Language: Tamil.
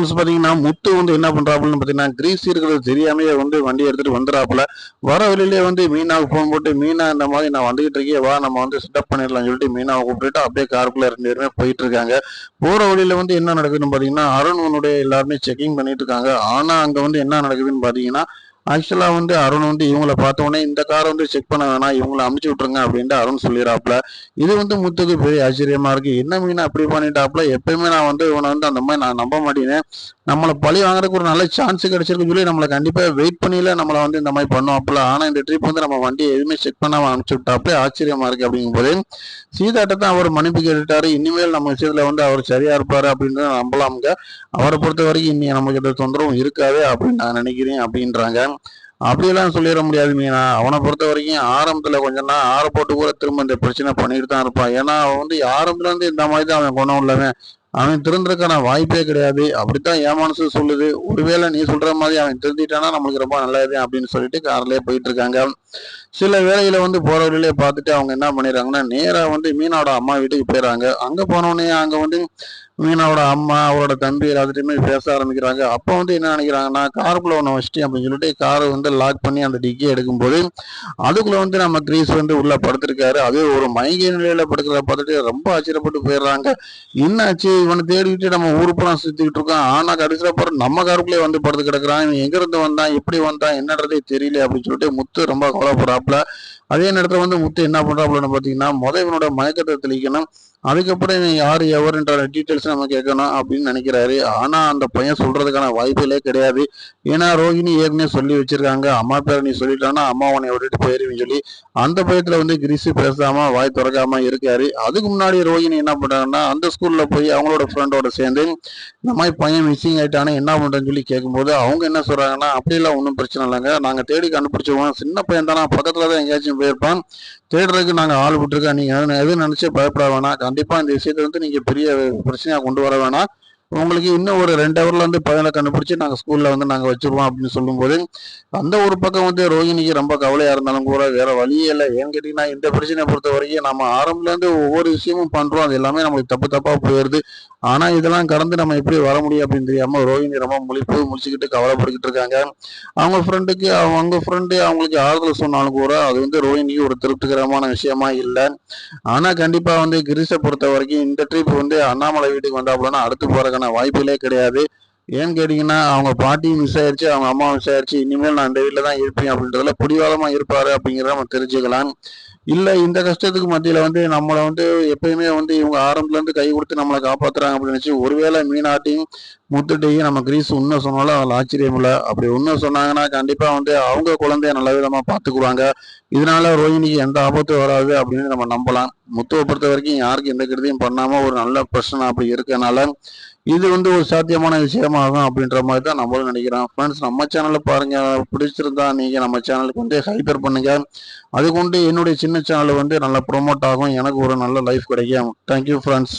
ஃப்ரெண்ட்ஸ் பார்த்தீங்கன்னா முத்து வந்து என்ன பண்ணுறாப்புலன்னு பார்த்தீங்கன்னா கிரீஸ் இருக்கிறது தெரியாமையே வந்து வண்டி எடுத்துகிட்டு வந்துடாப்புல வர வழியிலே வந்து மீனாவுக்கு ஃபோன் போட்டு மீனா இந்த மாதிரி நான் வந்துகிட்டு இருக்கேன் வா நம்ம வந்து செட்டப் பண்ணிடலாம்னு சொல்லிட்டு மீனாவை கூப்பிட்டுட்டு அப்படியே காருக்குள்ளே ரெண்டு பேருமே போயிட்டு இருக்காங்க. போகிற வழியில வந்து என்ன நடக்குதுன்னு பார்த்தீங்கன்னா அருண் எல்லாருமே செக்கிங் பண்ணிட்டு இருக்காங்க. ஆனால் அங்கே வந்து என்ன நடக்குதுன்னு பார்த்தீங்கன்னா ஆக்சுவலாக வந்து அருண் வந்து இவங்கள பார்த்த உடனே இந்த காரை வந்து செக் பண்ண வேணாம் இவங்கள அமுச்சு விட்ருங்க அப்படின்ட்டு அருண் சொல்லிடுறாப்புல இது வந்து முத்துக்கு பெரிய ஆச்சரியமாக இருக்குது என்ன மீன் அப்படி பண்ணிட்டாப்புல எப்பயுமே நான் வந்து இவனை வந்து அந்த மாதிரி நான் நம்ப மாட்டேனேன் நம்மளை பழி வாங்குறதுக்கு ஒரு நல்ல சான்ஸ் கிடைச்சிருக்கு சொல்லி நம்மளை கண்டிப்பாக வெயிட் பண்ணியில நம்மளை வந்து இந்த மாதிரி பண்ணுவாப்புல ஆனால் இந்த ட்ரிப் வந்து நம்ம வண்டியை எதுவுமே செக் பண்ணாம அனுப்பிச்சு விட்டாப்புல ஆச்சரியமாக இருக்கு அப்படிங்கும்போது சீதாட்ட தான் அவர் மன்னிப்பு கேட்டுட்டாரு. இனிமேல் நம்ம விஷயத்தில் வந்து அவர் சரியாக இருப்பார் அப்படின்னு நம்பலாமுங்க. அவரை பொறுத்த வரைக்கும் இன்னி நமக்கு எந்த தொந்தரவும் இருக்காது அப்படின்னு நான் நினைக்கிறேன் அப்படின்றாங்க. அப்படியெல்லாம் சொல்லிட முடியாது மீனா. அவனை பொறுத்த வரைக்கும் ஆரம்பத்தில் கொஞ்ச நாள் ஆற போட்டு கூட திரும்ப இந்த பிரச்சனை பண்ணிட்டு தான் இருப்பான். ஏன்னா அவன் வந்து ஆரம்பத்துலேருந்து இந்த மாதிரி தான் அவன் குணம் உள்ளவன் அவன் திருந்திருக்கான வாய்ப்பே கிடையாது. அப்படித்தான் என் மனசு சொல்லுது. ஒருவேளை நீ சொல்ற மாதிரி அவன் திருந்திட்டானா நம்மளுக்கு ரொம்ப நல்லது அப்படின்னு சொல்லிட்டு கார்லயே போயிட்டு இருக்காங்க சில வேலையில வந்து போற வழியிலே பார்த்துட்டு அவங்க என்ன பண்ணிடுறாங்கன்னா நேரா வந்து மீனோட அம்மா வீட்டுக்கு போயிடுறாங்க. அங்க போனோடனே அங்க வந்து மீனாவோட அம்மா அவரோட தம்பி எல்லாத்துட்டையுமே பேச ஆரம்பிக்கிறாங்க. அப்போ வந்து என்ன நினைக்கிறாங்கன்னா காருக்குள்ள ஒன்று வச்சிட்டேன் அப்படின்னு சொல்லிட்டு காரை வந்து லாக் பண்ணி அந்த டிக்கி எடுக்கும்போது அதுக்குள்ள வந்து நம்ம கிரீஸ் வந்து உள்ள படுத்திருக்காரு. அதே ஒரு மயங்கிய நிலையில படுக்கிறத பார்த்துட்டு ரொம்ப ஆச்சரியப்பட்டு போயிடுறாங்க. என்னாச்சு? இவனை தேடிக்கிட்டு நம்ம ஊருப்பெல்லாம் சுத்திக்கிட்டு இருக்கோம். ஆனா கடைசியில பிறகு நம்ம காருக்குள்ளே வந்து படுத்து கிடக்குறான். இவன் எங்கேருந்து வந்தான்? எப்படி வந்தான்? என்னன்றதே தெரியல அப்படின்னு சொல்லிட்டு முத்து ரொம்ப கவலைப்படுறாப்புல. அதே நேரத்தில் வந்து முத்து என்ன பண்ணுறாப்புலன்னு பார்த்தீங்கன்னா முத இவனோட மயக்கத்தை தெளிக்கணும் அதுக்கப்புறம் இவன் யார் எவருன்ற டீட்டெயில்ஸ் நம்ம கேட்கணும் அப்படின்னு நினைக்கிறாரு. ஆனால் அந்த பையன் சொல்கிறதுக்கான வாய்ப்புகளே கிடையாது. ஏன்னா ரோஹிணி ஏற்கனவே சொல்லி வச்சிருக்காங்க. அம்மா பேரை நீ சொல்லிட்டானா அம்மா உன்னை விட்டுட்டு போயிருவின்னு சொல்லி. அந்த பயத்தில் வந்து கிரிசு பேசாம வாய் திறக்காம இருக்காரு. அதுக்கு முன்னாடி ரோஹிணி என்ன பண்ணுறாங்கன்னா அந்த ஸ்கூலில் போய் அவங்களோட ஃப்ரெண்டோட சேர்ந்து இந்த மாதிரி பையன் மிஸ்ஸிங் ஆகிட்டானே என்ன பண்ணுறேன்னு சொல்லி கேட்கும்போது அவங்க என்ன சொல்கிறாங்கன்னா அப்படிலாம் ஒன்றும் பிரச்சனை இல்லைங்க. நாங்கள் தேடி கண்டுபிடிச்சிருவோம் சின்ன பையன் தானே? பக்கத்தில் தான் எங்கேயாச்சும் போயிருப்பான். தேடுறதுக்கு நாங்க ஆள் விட்டுருக்கோம். நீங்க எதுவும் நினச்சி பயப்பட வேணாம். கண்டிப்பா இந்த விஷயத்தை வந்து நீங்க பெரிய பிரச்சனையாக கொண்டு வர வேணாம். உங்களுக்கு இன்னும் ஒரு ரெண்டு ஹவரில் வந்து பையனை கண்டுபிடிச்சி நாங்கள் ஸ்கூலில் வந்து நாங்கள் வச்சிருவோம் அப்படின்னு சொல்லும்போது அந்த ஒரு பக்கம் வந்து ரோஹிணிக்கு ரொம்ப கவலையாக இருந்தாலும் கூட வேறு வழியே இல்லை. ஏன்னு கேட்டிங்கன்னா இந்த பிரச்சனையை பொறுத்த வரைக்கும் நம்ம ஆரம்பத்துல இருந்து ஒவ்வொரு விஷயமும் பண்ணுறோம் அது எல்லாமே நம்மளுக்கு தப்பு தப்பாக போயிடுது. ஆனால் இதெல்லாம் கடந்து நம்ம எப்படி வர முடியும் அப்படின்னு தெரியாமல் ரோஹிணி ரொம்ப முழிப்பு முடிச்சுக்கிட்டு கவலைப்பட்டுக்கிட்டு இருக்காங்க. அவங்க ஃப்ரெண்டுக்கு அவங்க ஃப்ரெண்டு அவங்களுக்கு ஆறுதல் சொன்னாலும் கூட அது வந்து ரோஹிணிக்கு ஒரு திருப்திகரமான விஷயமா இல்லை. ஆனால் கண்டிப்பாக வந்து கிரிஷை பொறுத்த வரைக்கும் இந்த ட்ரிப் வந்து அண்ணாமலை வீட்டுக்கு வந்தாப்புலன்னா அடுத்து போகிற அதுக்கான வாய்ப்புகளே கிடையாது. ஏன்னு கேட்டிங்கன்னா அவங்க பாட்டியும் மிஸ் ஆயிடுச்சு அவங்க அம்மா மிஸ் ஆயிடுச்சு இனிமேல் நான் இந்த வீட்டில் தான் இருப்பேன் அப்படின்றதுல பிடிவாதமாக இருப்பாரு அப்படிங்கிறத நம்ம தெரிஞ்சுக்கலாம். இல்லை இந்த கஷ்டத்துக்கு மத்தியில் வந்து நம்மளை வந்து எப்பயுமே வந்து இவங்க ஆரம்பத்துல இருந்து கை கொடுத்து நம்மளை காப்பாத்துறாங்க அப்படின்னு நினச்சி ஒருவேளை மீனாட்டியும் முத்துட்டையும் நம்ம கிரீஸ் உண்மை சொன்னாலும் அதில் ஆச்சரியம் இல்லை அப்படி உண்மை சொன்னாங்கன்னா கண்டிப்பாக வந்து அவங்க குழந்தைய நல்ல விதமாக பார்த்துக்குவாங்க. இதனால ரோஹிணிக்கு எந்த ஆபத்தும் வராது அப்படின்னு நம்ம நம்பலாம். முத்துவை பொறுத்த வரைக்கும் யாருக்கும் எந்த கருதியும் பண்ணாமல் ஒரு நல்ல பிரச்சனை அப்படி இருக்கனால இது வந்து ஒரு சாத்தியமான விஷயமாகும் அப்படின்ற மாதிரி தான் நம்மளும் நினைக்கிறோம். ஃப்ரெண்ட்ஸ் நம்ம சேனலை பாருங்க. பிடிச்சிருந்தா நீங்கள் நம்ம சேனலுக்கு வந்து ஹைப்பர் பண்ணுங்க. அது கொண்டு என்னுடைய சின்ன சேனல் வந்து நல்லா ப்ரொமோட் ஆகும். எனக்கு ஒரு நல்ல லைஃப் கிடைக்கும். Thank you friends